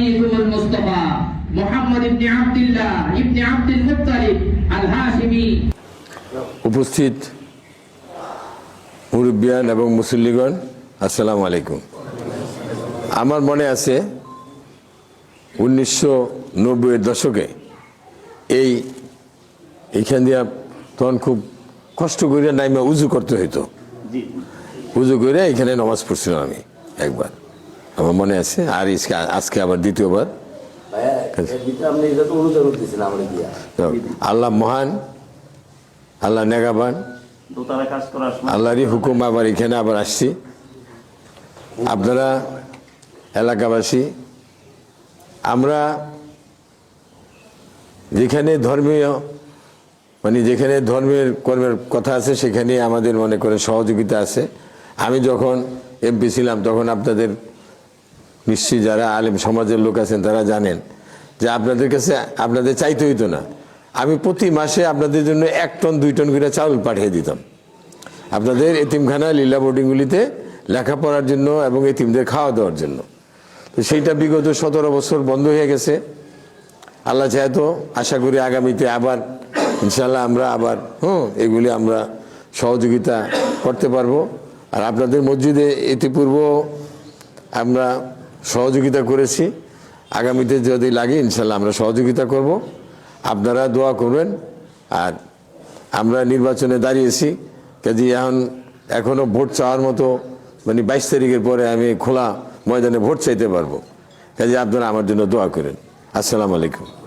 হাবিবুল মুস্তাফা মুহাম্মদ ইবনে আব্দুল্লাহ ইবনে আব্দুল মুত্তালিব আল হাশিমি উপস্থিত মুরব্বিয়ান এবং মুসল্লিগণ আসসালামু আলাইকুম। আমার মনে আছে উনিশশো নব্বইয়ের দশকে এই এইখান দিয়ে তখন খুব কষ্ট করিয়া নাইমা উজু করতে হইতো। উজু করিয়া এখানে নমাজ পড়ছিলাম আমি একবার। আমার মনে আছে আর আজকে আবার দ্বিতীয়বার। আল্লাহ মহান আল্লাহ নেগাবান। আল্লাহরই হুকুম আবার এখানে আবার আসছি। আপনারা এলাকাবাসী আমরা যেখানে ধর্মীয় মানে যেখানে ধর্মের কর্মের কথা আছে সেখানে আমাদের মনে করে সহযোগিতা আছে। আমি যখন এমপি ছিলাম তখন আপনাদের নিশ্চয়ই যারা আলেম সমাজের লোক আছেন, তারা জানেন যে আপনাদের কাছে আপনাদের চাইতে হইতো না। আমি প্রতি মাসে আপনাদের জন্য এক টন, দুই টন করে চাউল পাঠিয়ে দিতাম। আপনাদের এতিমখানা, লীলা বোর্ডিংগুলিতে লেখাপড়ার জন্য এবং এতিমদের খাওয়া দাওয়ার জন্য। তো সেইটা বিগত সতেরো বছর বন্ধ হয়ে গেছে। আল্লাহ চায় তো আশা করি আগামীতে আবার ইনশাল্লাহ আমরা আবার, হুম, এগুলি আমরা সহযোগিতা করতে পারব। আর আপনাদের মসজিদে ইতিপূর্ব আমরা সহযোগিতা করেছি। আগামীতে যদি লাগে, ইনশাল্লাহ আমরা সহযোগিতা করব। আপনারা দোয়া করবেন। আর আমরা নির্বাচনে দাঁড়িয়েছি। কাজে এখন এখনও ভোট চাওয়ার মতো মানে বাইশ তারিখের পরে আমি খোলা ময়দানে ভোট চাইতে পারব। কাজে আপনারা আমার জন্য দোয়া করেন। আসসালামু আলাইকুম।